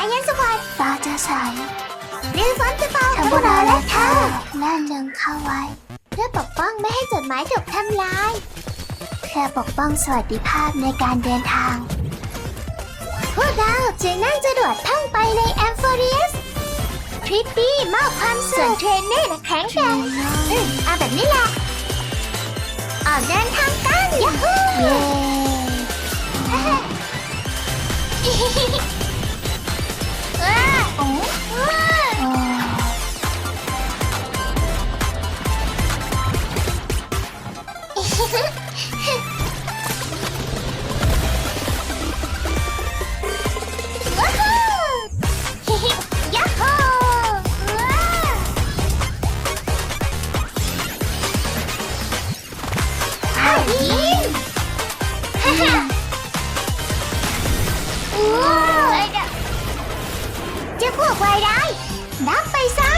ายันสวัสดิ์ตาจะใสหรือฝนจะตกทำบุญและเธอแน่นหนึ่งเข้าไว้ เพื่อปกป้องไม่ให้จดหมายถูกทำลายเพื่อปกป้องสวัสดิภาพในการเดินทาง พวกเราจะนั่งจรวดท่องไปในแอมโฟเรียสทริปปี้มอบความสุขส่วนเทรนเนอร์นะแข็งแกร่งอืมเอาแบบนี้แหละออกเดินทางกันยาฮู เจ้าพวกวายร้ายนับไปซะ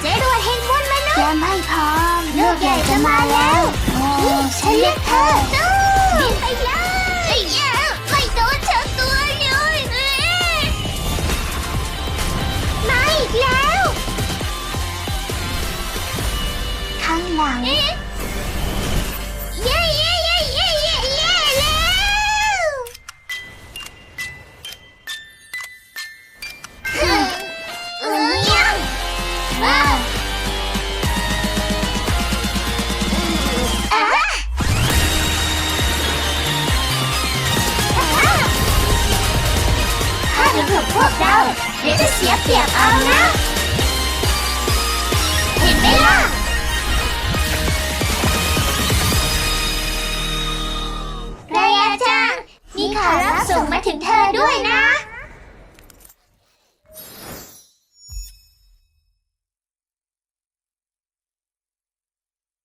เจรวดแห่งมวลมนุษย์ยังไม่พร้อมลูกใหญ่จะมาแล้วโอ้ฉันเรียกเธอตู้บินไปเลยไอ้ยาไม่โดนเชิญตัวเลยเอ้ยมาอีกแล้ว ข้างหลัง ถูกพวกเราเดี๋ยวจะเสียเปรียบเอานะ เห็นไหมล่ะ รายาจังมีข่าวรับส่งมาถึงเธอด้วยนะ